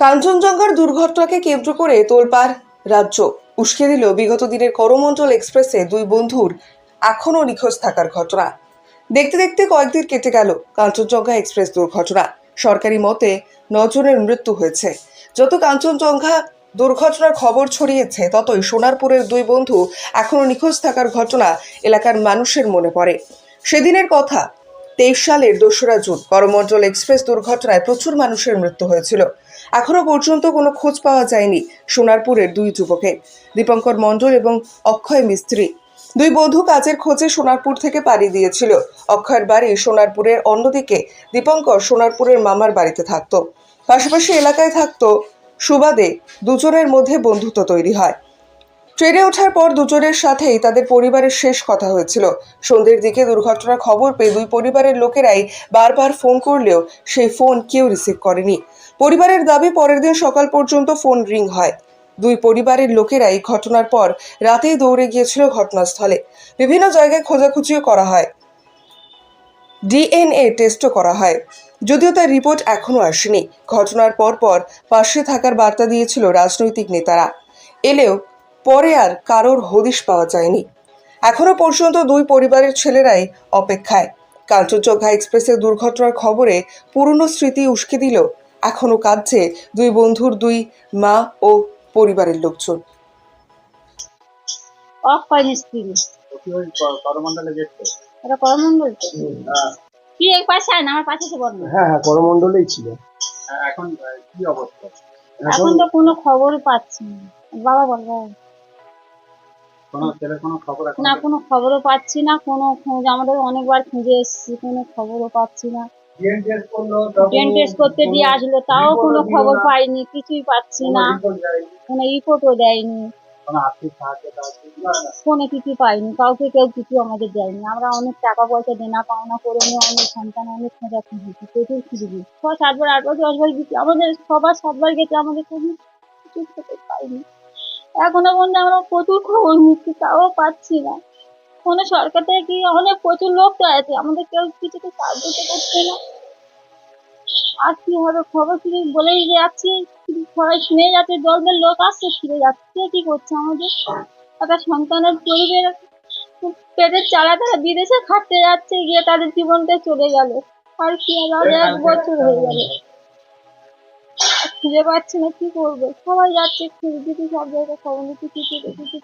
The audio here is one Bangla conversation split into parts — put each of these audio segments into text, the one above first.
কাঞ্চনজঙ্ঘার দুর্ঘটনাকে কেন্দ্র করে তোলপাড় রাজ্য। উস্কে দিল বিগত দিনের করমণ্ডল এক্সপ্রেসে দুই বন্ধুর এখনও নিখোঁজ থাকার ঘটনা। দেখতে দেখতে কয়েকদিন কেটে গেল কাঞ্চনজঙ্ঘা এক্সপ্রেস দুর্ঘটনা। সরকারি মতে নজনের মৃত্যু হয়েছে। যত কাঞ্চনজঙ্ঘা দুর্ঘটনার খবর ছড়িয়েছে, ততই সোনারপুরের দুই বন্ধু এখনও নিখোঁজ থাকার ঘটনা এলাকার মানুষের মনে পড়ে। সেদিনের কথা তেইশ সালের দোসরা জুন। করমণ্ডল এক্সপ্রেস দুর্ঘটনায় প্রচুর মানুষের মৃত্যু হয়েছিল। এখনও পর্যন্ত কোনো খোঁজ পাওয়া যায়নি সোনারপুরের দুই যুবকের। দীপঙ্কর মণ্ডল এবং অক্ষয় মিস্ত্রি। দুই বন্ধু কাজের খোঁজে সোনারপুর থেকে পাড়ি দিয়েছিল। অক্ষয়ের বাড়ি সোনারপুরের অন্যদিকে। দীপঙ্কর সোনারপুরের মামার বাড়িতে থাকত। পাশাপাশি এলাকায় থাকতো সুবাদে। দুজনের মধ্যে বন্ধুত্ব তৈরি হয়। ট্রেনে ওঠার পর দুজনের সাথেই তাদের পরিবারের শেষ কথা হয়েছিল। সন্ধ্যের দিকে দুর্ঘটনার খবর পেয়ে দুই পরিবারের লোকেরাই বারবার ফোন করলেও সেই ফোন কেউ রিসিভ করেনি। পরিবারের দাবি, পরের দিন সকাল পর্যন্ত ফোন রিং হয়। দুই পরিবারের লোকেরাই ঘটনার পর রাতেই দৌড়ে গিয়েছিল ঘটনাস্থলে। বিভিন্ন জায়গায় খোঁজাখুঁজিও করা হয়। ডিএনএ টেস্টও করা হয়। যদিও তার রিপোর্ট এখনও আসেনি। ঘটনার পর পর পাশে থাকার বার্তা দিয়েছিল রাজনৈতিক নেতারা। এলেও পরে আর কারোর হদিশ পাওয়া যায়নি। এখনও পর্যন্ত দুই পরিবারের ছেলেরাই অপেক্ষায়। কাঞ্চনজঙ্ঘা এক্সপ্রেসের দুর্ঘটনার খবরে পুরনো স্মৃতি উস্কে দিল এখনও কাঁদছে দুই বন্ধুর দুই মা ও পরিবারের লোকজন। অফ করেন স্ক্রিন। কি ওই ক- করমণ্ডলে গেছে এটা করমন্ডল তো? হ্যাঁ। কি এক পাশে না আমার পাশে বল হ্যাঁ হ্যাঁ করমণ্ডলেই ছিল। হ্যাঁ, এখন কি অবস্থা? এখন তো কোনো খবর পাচ্ছি বাবা বল না কোনো খবরও পাচ্ছি না কোনো খোঁজ আমাদের অনেকবার খুঁজে এসেছি কোনো খবরও পাচ্ছি না। টেস্ট করতে দিয়ে আসলো তাও কোনো খবর পাইনি কিছুই পাচ্ছি না। কোনো রিপোর্টও দেয়নি। কোনো কিছু পাইনি কাউকে কেউ কিছু আমাদের দেয়নি। আমরা অনেক টাকা পয়সা দেনা পাওনা করে নিয়ে অনেক সন্তান অনেক খোঁজা খুঁজেছি প্রচুর খুঁজেছি ছ সাতবার আটবার দশবার গেছি আমাদের সবার সাতবার গেছে আমাদের কোনো কিছু পাইনি। এখনও পর্যন্ত আমরা প্রচুর খবর নিচ্ছি, তাও পাচ্ছি না। কোনো সরকার থেকে কি অনেক প্রচুর লোক তো আছে, আমাদের কেউ কিছুতে সাহায্য তো করছে না। আর কি হবে, খবর শুনে বলেই যাচ্ছি সবাই শুনে যাচ্ছে, দলদের লোক আসছে, ফিরে যাচ্ছে, কি করছে আমাদের? একটা সন্তানের পরিবার পেটের চালা তারা বিদেশে খাটতে যাচ্ছে, গিয়ে তাদের জীবনটা চলে গেল। আর কি হবে এক বছর হয়ে গেল। খুঁজে পাচ্ছি না কি করব? সবাই যাচ্ছে খুঁজে দিতে সব জায়গায় খবর নিতে কিছু কিছু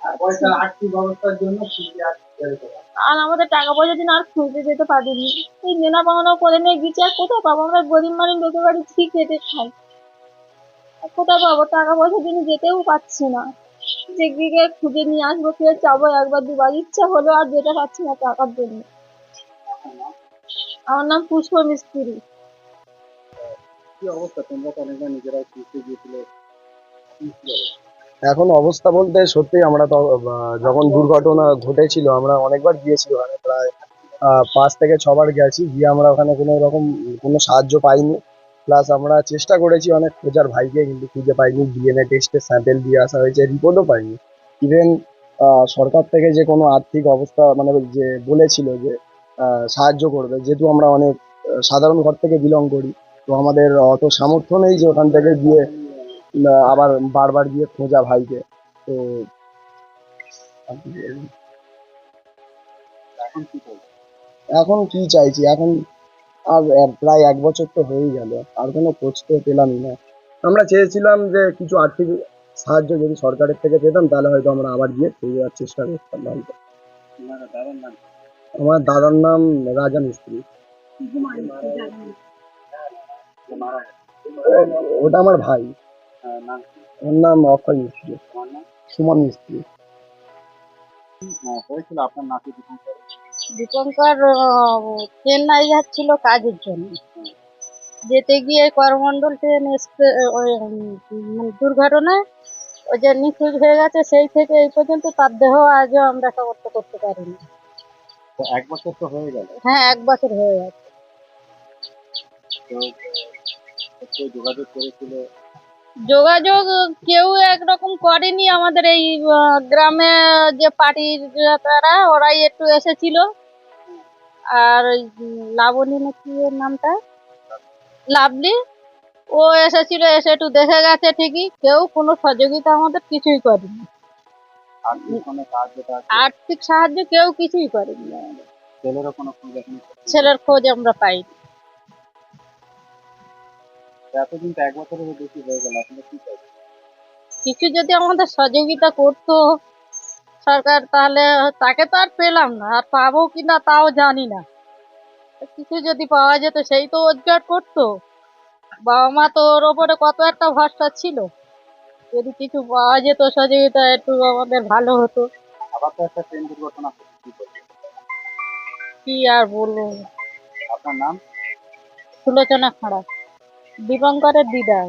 আর আমাদের টাকা পয়সা দিন আর খুঁজে যেতে পারিনি। এই নেনা পাওনা করে নিয়ে গেছি আর কোথায় পাবো? আমরা গরিব মানুষ লোকের বাড়ি ঠিক খেতে খাই? আর কোথায় পাবো? টাকা পয়সা দিন যেতেও পাচ্ছি না। যে গিয়ে খুঁজে নিয়ে আসব ফের যাব? একবার দুবার ইচ্ছা হলো আর যেটা পাচ্ছি না টাকার জন্য। আমার নাম পুষ্প মিস্ত্রি। কি অবস্থা? তোমরা তো অনেকবার নিজেরাই খুঁজতে গিয়েছিলে? এখন অবস্থা বলতে সত্যি আমরা তো যখন দুর্ঘটনা ঘটেছিল, আমরা অনেকবার গিয়েছি ওখানে, প্রায় পাঁচ থেকে ছবার গেছি, গিয়ে আমরা ওখানে কোনো রকম, কোনো সাহায্য পাইনি। প্লাস আমরা চেষ্টা করেছি অনেক খোঁজার, ভাইকে কিন্তু খুঁজে পাইনি ডিএনএ টেস্টের স্যাম্পেল দিয়ে আসা হয়েছে রিপোর্টও পাইনি। ইভেন সরকার থেকে যে কোনো আর্থিক অবস্থা মানে যে বলেছিল যে সাহায্য করবে, যেহেতু আমরা অনেক সাধারণ ঘর থেকে বিলং করি তো আমাদের অত সামর্থ্য নেই যে ওখান থেকে গিয়ে আবার বারবার গিয়ে খোঁজা ভাইকে। তো? এখন কি চাইছি? এখন আর প্রায় এক বছর তো হয়েই গেল আর কোনো খোঁজ তো পেলামই না। আমরা চেয়েছিলাম যে কিছু আর্থিক সাহায্য যদি সরকারের থেকে পেতাম তাহলে হয়তো আমরা আবার গিয়ে খুঁজে যাওয়ার চেষ্টা করতাম হয়তো। দাদার নাম? আমার দাদার নাম রাজা মিস্ত্রি। ওটা আমার ভাই। কি? ওর নাম অক্ষয় মিস্ত্রি। সুমন মিস্ত্রি। হয়েছিল আপনার নাতি দীপঙ্কর? চেন্নাই যাচ্ছিল কাজের জন্য। যেতে গিয়ে করমণ্ডল ট্রেন মানে দুর্ঘটনায় ওই যে নিখোঁজ হয়ে গেছে সেই থেকে এই পর্যন্ত তার দেহ আজও আমরা খবর করতে পারিনি। এক বছর তো হয়ে গেল। হ্যাঁ এক বছর হয়ে গেছে। যোগাযোগ করেছিল যোগাযোগ কেউ একরকম করেনি আমাদের এই গ্রামে যে পার্টির তারা ওরাই একটু এসেছিল। আর লাবণী নাকি নামটা? লাভলি ও এসেছিল এসে একটু দেখে গেছে ঠিকই। কেউ কোনো সহযোগিতা আমাদের কিছুই করেনি। আর্থিক সাহায্য কেউ কিছুই করেনি। ছেলের খোঁজ আমরা পাইনি। এতদিন তো এক বছরেরও বেশি হয়ে গেল আসলে কি চাইছেন কিছু যদি আমাদের সহযোগিতা করতো সরকার তাহলে তাকে তো আর পেলাম না আর পাবো কি না তাও জানি না। কিছু যদি পাওয়া যেত সেই তো রোজগার করতো। বাবা মা তো ওর ওপরে কত একটা ভরসা ছিল। যদি কিছু পাওয়া যেত সহযোগিতা একটু আমাদের ভালো হতো। আবার তো একটা ট্রেন দুর্ঘটনা কি আর বলব? আপনার নাম? সুলোচনা খারাপ দীপঙ্করের দিদা